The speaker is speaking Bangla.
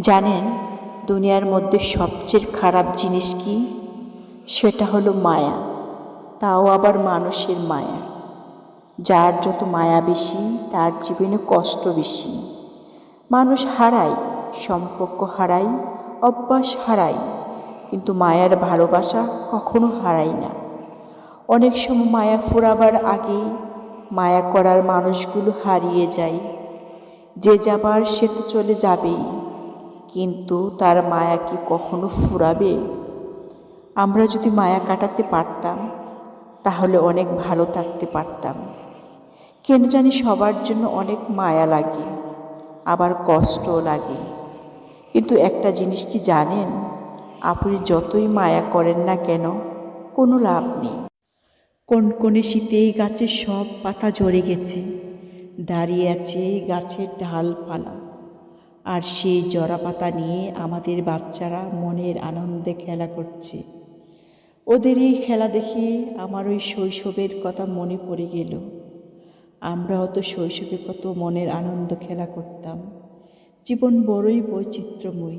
জানেন, দুনিয়ার মধ্যে সবচেয়ে খারাপ জিনিস কি? সেটা হলো মায়া। তাও আবার মানুষের মায়া। যার যত মায়া বেশি, তার জীবনে কষ্ট বেশি। মানুষ হারায়, সম্পর্ক হারায়, অভ্যাস হারায়। কিন্তু মায়ার ভালোবাসা কখনো হারায় না। অনেক সময় মায়া ফোরাবার আগে মায়া করার মানুষগুলো হারিয়ে যায়। যে যাবার সে তো চলে যাবেই। কিন্তু তার মায়া কি কখনো ফুরাবে? আমরা যদি মায়া কাটাতে পারতাম, তাহলে অনেক ভালো থাকতে পারতাম। কেন জানি সবার জন্য অনেক মায়া লাগে, আবার কষ্টও লাগে। কিন্তু একটা জিনিস কি জানেন? আপনি যতই মায়া করেন না কেন, কোনো লাভ নেই। কোন কনকনে শীতেই গাছের সব পাতা ঝরে গেছে, দাঁড়িয়ে আছে গাছের ডালপালা। আর সেই জরা পাতা নিয়ে আমাদের বাচ্চারা মনের আনন্দে খেলা করছে। ওদের এই খেলা দেখে আমার ওই শৈশবের কথা মনে পড়ে গেল। আমরা অত শৈশবে কত মনের আনন্দ খেলা করতাম। জীবন বড়ই বৈচিত্র্যময়।